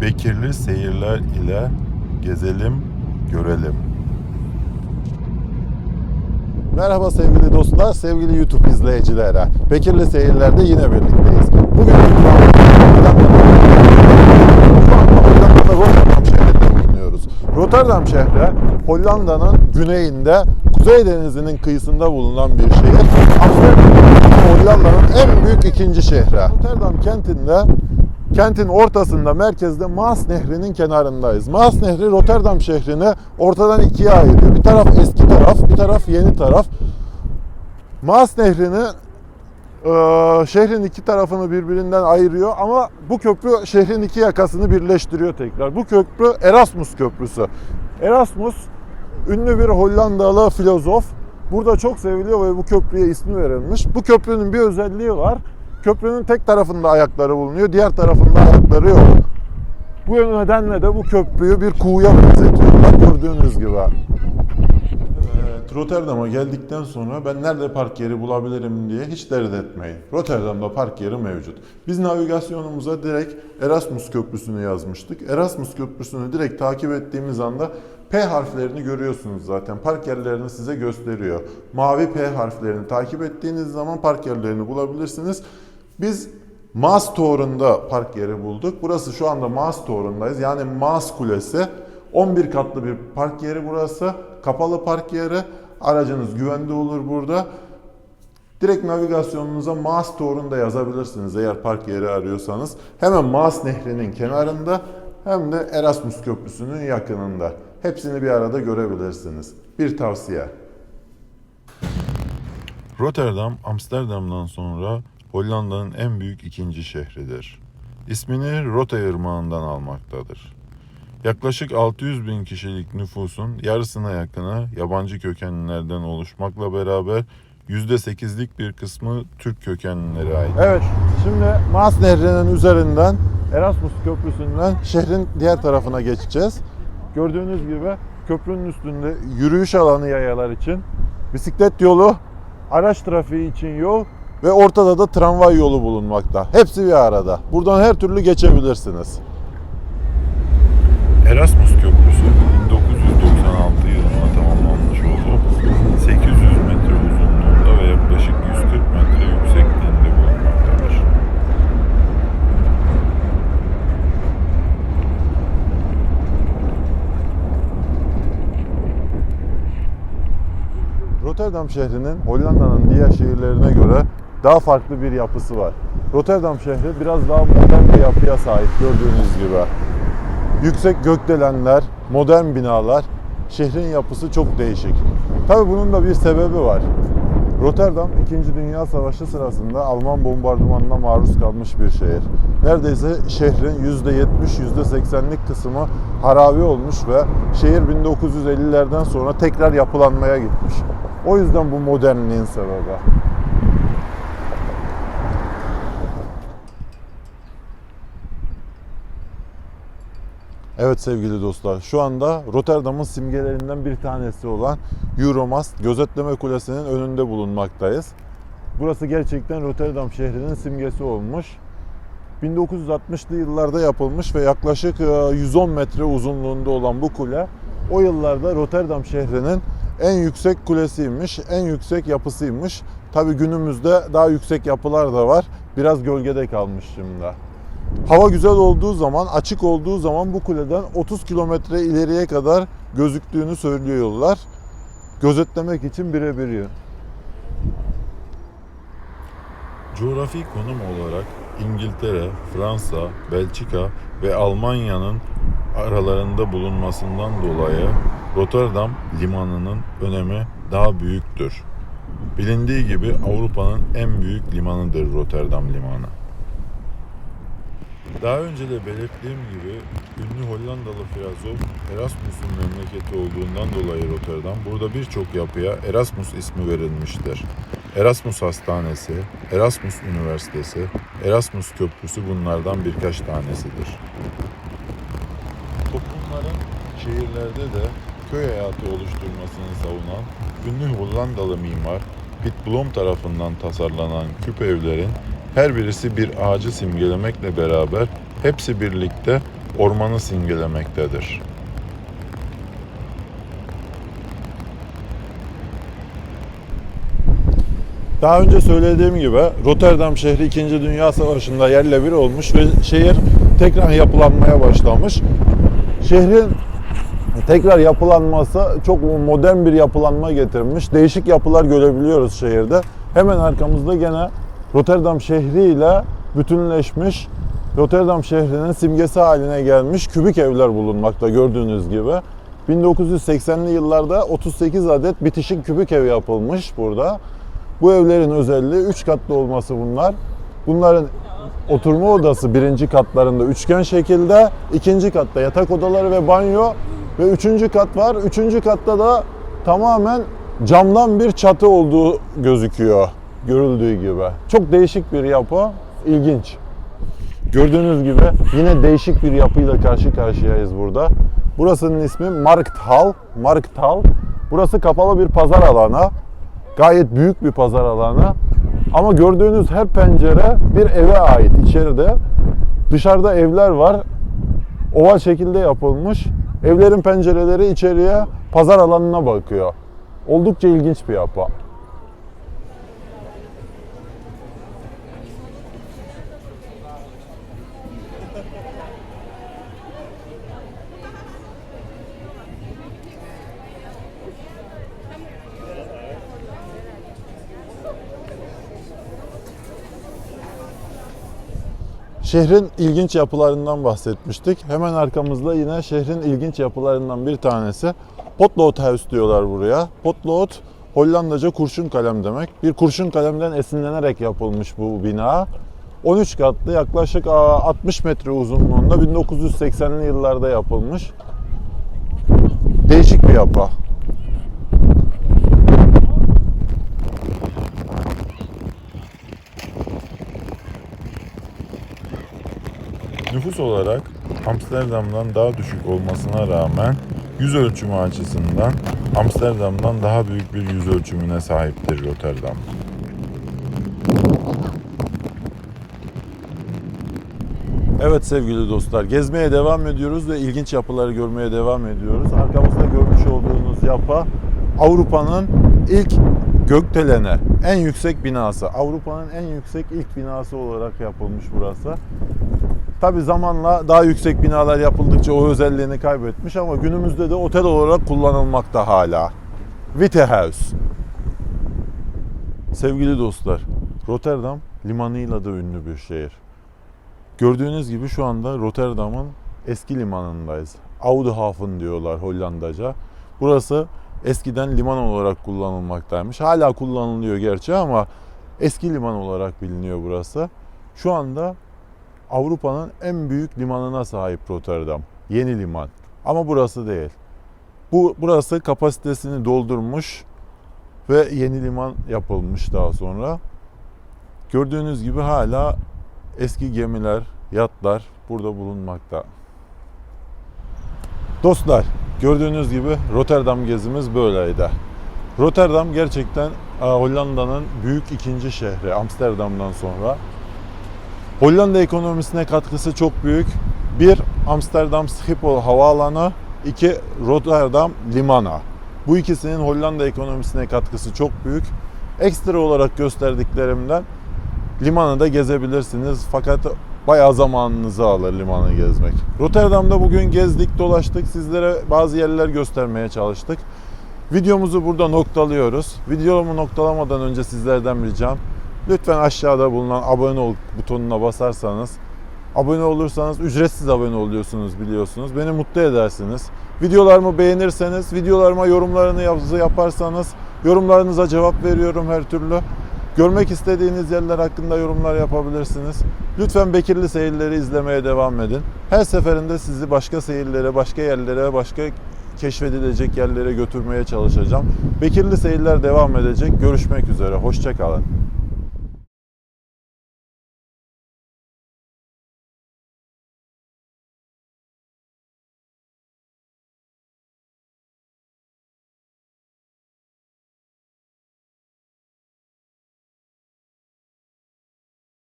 Bekirli seyirler ile gezelim, görelim. Merhaba sevgili dostlar, sevgili YouTube izleyicileri. Bekirli Seyirler'de yine birlikteyiz. Bugün Rotterdam şehrinde bulunuyoruz. Rotterdam şehri Hollanda'nın güneyinde Kuzey Denizi'nin kıyısında bulunan bir şehir. Amsterdam Hollanda'nın en büyük ikinci şehri. Rotterdam kentinde Kentin ortasında, merkezde Maas Nehri'nin kenarındayız. Maas Nehri Rotterdam şehrini ortadan ikiye ayırıyor. Bir taraf eski taraf, bir taraf yeni taraf. Maas Nehri'ni eee, şehrin iki tarafını birbirinden ayırıyor ama bu köprü şehrin iki yakasını birleştiriyor tekrar. Bu köprü Erasmus Köprüsü. Erasmus ünlü bir Hollandalı filozof. Burada çok seviliyor ve bu köprüye ismi verilmiş. Bu köprünün bir özelliği var. Köprünün tek tarafında ayakları bulunuyor, diğer tarafında ayakları yok. Bu nedenle de bu köprüyü bir kuğuya benzetiyorlar gördüğünüz gibi. Evet, Rotterdam'a geldikten sonra ben nerede park yeri bulabilirim diye hiç dert etmeyin. Rotterdam'da park yeri mevcut. Biz navigasyonumuza direkt Erasmus Köprüsü'nü yazmıştık. Erasmus Köprüsü'nü direkt takip ettiğimiz anda P harflerini görüyorsunuz zaten. Park yerlerini size gösteriyor. Mavi P harflerini takip ettiğiniz zaman park yerlerini bulabilirsiniz. Biz Maas Tower'ında park yeri bulduk. Burası şu anda Maas Tower'ındayız. Yani Maas Kulesi. 11 katlı bir park yeri burası. Kapalı park yeri. Aracınız güvende olur burada. Direkt navigasyonunuza Maas Tower'unu da yazabilirsiniz eğer park yeri arıyorsanız. Hemen Maas Nehri'nin kenarında hem de Erasmus Köprüsü'nün yakınında. Hepsini bir arada görebilirsiniz. Bir tavsiye. Rotterdam, Amsterdam'dan sonra Hollanda'nın en büyük ikinci şehridir. İsmini Rota Irmağı'ndan almaktadır. Yaklaşık 600 bin kişilik nüfusun yarısına yakını yabancı kökenlilerden oluşmakla beraber %8'lik bir kısmı Türk kökenlilere ait. Evet, şimdi Maas Nehri'nin üzerinden Erasmus Köprüsü'nden şehrin diğer tarafına geçeceğiz. Gördüğünüz gibi köprünün üstünde yürüyüş alanı yayalar için, bisiklet yolu, araç trafiği için yol ve ortada da tramvay yolu bulunmakta. Hepsi bir arada. Buradan her türlü geçebilirsiniz. Erasmus Köprüsü 1996 yılında tamamlanmış olup 800 metre uzunluğunda ve yaklaşık 140 metre yüksekliğinde bulunmaktadır. Rotterdam şehrinin Hollanda'nın diğer şehirlerine göre daha farklı bir yapısı var. Rotterdam şehri biraz daha modern bir yapıya sahip gördüğünüz gibi. Yüksek gökdelenler, modern binalar, şehrin yapısı çok değişik. Tabi bunun da bir sebebi var. Rotterdam 2. Dünya Savaşı sırasında Alman bombardımanına maruz kalmış bir şehir. Neredeyse şehrin %70, %80'lik kısmı harabi olmuş ve şehir 1950'lerden sonra tekrar yapılanmaya gitmiş. O yüzden bu modernliğin sebebi. Evet sevgili dostlar, şu anda Rotterdam'ın simgelerinden bir tanesi olan Euromast Gözetleme Kulesi'nin önünde bulunmaktayız. Burası gerçekten Rotterdam şehrinin simgesi olmuş. 1960'lı yıllarda yapılmış ve yaklaşık e, 110 metre uzunluğunda olan bu kule o yıllarda Rotterdam şehrinin en yüksek kulesiymiş, en yüksek yapısıymış. Tabi günümüzde daha yüksek yapılar da var. Biraz gölgede kalmış şimdi. Hava güzel olduğu zaman, açık olduğu zaman bu kuleden 30 kilometre ileriye kadar gözüktüğünü söylüyorlar. Gözetlemek için birebir. Coğrafi konum olarak İngiltere, Fransa, Belçika ve Almanya'nın aralarında bulunmasından dolayı Rotterdam limanının önemi daha büyüktür. Bilindiği gibi Avrupa'nın en büyük limanıdır Rotterdam limanı. Daha önce de belirttiğim gibi ünlü Hollandalı filozof Erasmus'un memleketi olduğundan dolayı Rotterdam burada birçok yapıya Erasmus ismi verilmiştir. Erasmus Hastanesi, Erasmus Üniversitesi, Erasmus Köprüsü bunlardan birkaç tanesidir. Toplumların şehirlerde de köy hayatı oluşturmasını savunan ünlü Hollandalı mimar Piet Blom tarafından tasarlanan küp evlerin her birisi bir ağacı simgelemekle beraber hepsi birlikte ormanı simgelemektedir. Daha önce söylediğim gibi Rotterdam şehri 2. Dünya Savaşı'nda yerle bir olmuş ve şehir tekrar yapılanmaya başlamış. Şehrin tekrar yapılanması çok modern bir yapılanma getirmiş. Değişik yapılar görebiliyoruz şehirde. Hemen arkamızda gene Rotterdam şehri ile bütünleşmiş Rotterdam şehrinin simgesi haline gelmiş kübik evler bulunmakta gördüğünüz gibi. 1980'li yıllarda 38 adet bitişik kübik ev yapılmış burada. Bu evlerin özelliği 3 katlı olması bunlar. Bunların oturma odası birinci katlarında üçgen şekilde, ikinci katta yatak odaları ve banyo ve üçüncü kat var. Üçüncü katta da tamamen camdan bir çatı olduğu gözüküyor görüldüğü gibi. Çok değişik bir yapı, ilginç. Gördüğünüz gibi yine değişik bir yapıyla karşı karşıyayız burada. Burasının ismi Markthal. Markthal. Burası kapalı bir pazar alanı. Gayet büyük bir pazar alanı. Ama gördüğünüz her pencere bir eve ait içeride. Dışarıda evler var. Oval şekilde yapılmış. Evlerin pencereleri içeriye pazar alanına bakıyor. Oldukça ilginç bir yapı. Şehrin ilginç yapılarından bahsetmiştik. Hemen arkamızda yine şehrin ilginç yapılarından bir tanesi. Potlood House diyorlar buraya. Potlood Hollandaca kurşun kalem demek. Bir kurşun kalemden esinlenerek yapılmış bu bina. 13 katlı yaklaşık aa, 60 metre uzunluğunda 1980'li yıllarda yapılmış. Değişik bir yapı. Nüfus olarak Amsterdam'dan daha düşük olmasına rağmen yüz ölçümü açısından Amsterdam'dan daha büyük bir yüz ölçümüne sahiptir Rotterdam. Evet sevgili dostlar, gezmeye devam ediyoruz ve ilginç yapıları görmeye devam ediyoruz. Arkamızda görmüş olduğunuz yapı Avrupa'nın ilk gökdeleni, en yüksek binası. Avrupa'nın en yüksek ilk binası olarak yapılmış burası. Tabi zamanla daha yüksek binalar yapıldıkça o özelliğini kaybetmiş ama günümüzde de otel olarak kullanılmakta hala. Witte House. Sevgili dostlar, Rotterdam limanıyla da ünlü bir şehir. Gördüğünüz gibi şu anda Rotterdam'ın eski limanındayız. Oudehaven diyorlar Hollandaca. Burası eskiden liman olarak kullanılmaktaymış. Hala kullanılıyor gerçi ama eski liman olarak biliniyor burası. Şu anda Avrupa'nın en büyük limanına sahip Rotterdam. Yeni liman. Ama burası değil. Bu burası kapasitesini doldurmuş ve yeni liman yapılmış daha sonra. Gördüğünüz gibi hala eski gemiler, yatlar burada bulunmakta. Dostlar, gördüğünüz gibi Rotterdam gezimiz böyleydi. Rotterdam gerçekten e, Hollanda'nın büyük ikinci şehri Amsterdam'dan sonra. Hollanda ekonomisine katkısı çok büyük. Bir, Amsterdam Schiphol havaalanı, iki, Rotterdam limanı. Bu ikisinin Hollanda ekonomisine katkısı çok büyük. Ekstra olarak gösterdiklerimden limanı da gezebilirsiniz. Fakat bayağı zamanınızı alır limanı gezmek. Rotterdam'da bugün gezdik, dolaştık. Sizlere bazı yerler göstermeye çalıştık. Videomuzu burada noktalıyoruz. Videomu noktalamadan önce sizlerden ricam lütfen aşağıda bulunan abone ol butonuna basarsanız abone olursanız ücretsiz abone oluyorsunuz biliyorsunuz. Beni mutlu edersiniz. Videolarımı beğenirseniz, videolarıma yorumlarını yaparsanız yorumlarınıza cevap veriyorum her türlü. Görmek istediğiniz yerler hakkında yorumlar yapabilirsiniz. Lütfen Bekirli seyirleri izlemeye devam edin. Her seferinde sizi başka seyirlere, başka yerlere, başka keşfedilecek yerlere götürmeye çalışacağım. Bekirli seyirler devam edecek. Görüşmek üzere. Hoşçakalın.